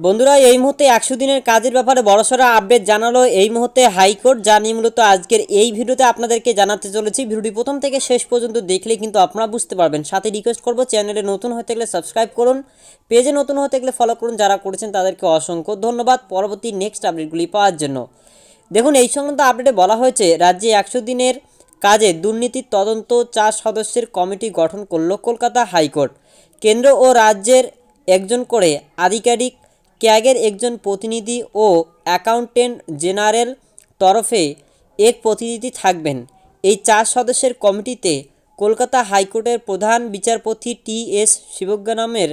বন্ধুরা, এই মুহূর্তে একশো দিনের কাজের ব্যাপারে বড়সড় আপডেট জানালো এই মুহূর্তে হাইকোর্ট, যা নিয়ে মূলত আজকের এই ভিডিওতে আপনাদেরকে জানাতে চলেছি। ভিডিওটি প্রথম থেকে শেষ পর্যন্ত দেখলে কিন্তু আপনারা বুঝতে পারবেন। সাথে রিকোয়েস্ট করব, চ্যানেলে নতুন হতে গেলে সাবস্ক্রাইব করুন, পেজে নতুন হতে গেলে ফলো করুন, যারা করেছেন তাদেরকে অসংখ্য ধন্যবাদ। পরবর্তী নেক্সট আপডেটগুলি পাওয়ার জন্য। দেখুন, এই সংক্রান্ত আপডেটে বলা হয়েছে, রাজ্যে একশো দিনের কাজে দুর্নীতির তদন্ত চার সদস্যের কমিটি গঠন করল কলকাতা হাইকোর্ট। কেন্দ্র ও রাজ্যের একজন করে আধিকারিক ক্যাগের একজন প্রতিনিধি ও অ্যাকাউন্টেন্ট জেনারেল তরফে এক প্রতিনিধি থাকবেন। এই চার সদস্যের কমিটিতে কলকাতা হাইকোর্টের প্রধান বিচারপতি টি এস শিবজ্ঞানামের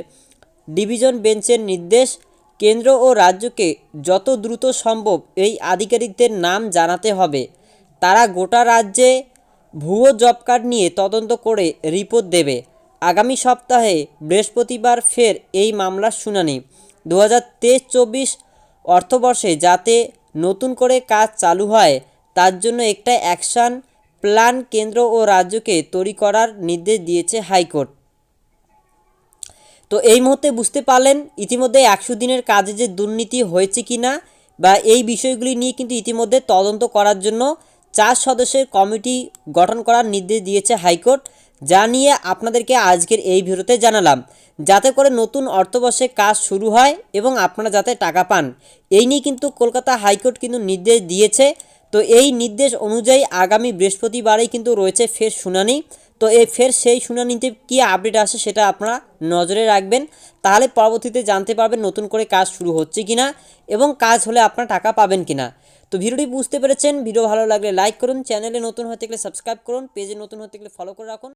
ডিভিশন বেঞ্চের নির্দেশ, কেন্দ্র ও রাজ্যকে যত দ্রুত সম্ভব এই আধিকারিকদের নাম জানাতে হবে। তারা গোটা রাজ্যে ভুয়ো জব কার্ড নিয়ে তদন্ত করে রিপোর্ট দেবে। আগামী সপ্তাহে বৃহস্পতিবার ফের এই মামলার শুনানি। দু হাজার তেইশ চব্বিশ অর্থবর্ষে যাতে নতুন করে কাজ চালু হয়, তার জন্য একটা অ্যাকশন প্ল্যান কেন্দ্র ও রাজ্যকে তৈরি করার নির্দেশ দিয়েছে হাইকোর্ট। তো এই মুহূর্তে বুঝতে পারলেন ইতিমধ্যে একশো দিনের কাজে যে দুর্নীতি হয়েছে কি না বা এই বিষয়গুলি নিয়ে কিন্তু ইতিমধ্যে তদন্ত করার জন্য চার সদস্যের কমিটি গঠন করার নির্দেশ দিয়েছে হাইকোর্ট। যা নিয়ে আপনাদেরকে আজকের এই ভিডিওতে জানালাম। যাতে করে নতুন অর্থবর্ষে কাজ শুরু হয় এবং আপনারা যাতে টাকা পান। এই নিয়ে কিন্তু কলকাতা হাইকোর্ট কিন্তু নির্দেশ দিয়েছে। তো এই নির্দেশ অনুযায়ী আগামী বৃহস্পতিবারেই কিন্তু রয়েছে ফের শুনানি। তো এই ফের সেই শুনানিতে কী আপডেট আসে সেটা আপনারা নজরে রাখবেন। তাহলে পরবর্তীতে জানতে পারবেন নতুন করে কাজ শুরু হচ্ছে কিনা এবং কাজ হলে আপনারা টাকা পাবেন কিনা। তো ভিডিওটি বুঝতে পেরেছেন। ভিডিও ভালো লাগলে লাইক করুন। চ্যানেলে নতুন হতে গেলে সাবস্ক্রাইব করুন। পেজে নতুন হতে গেলে ফলো করে রাখুন।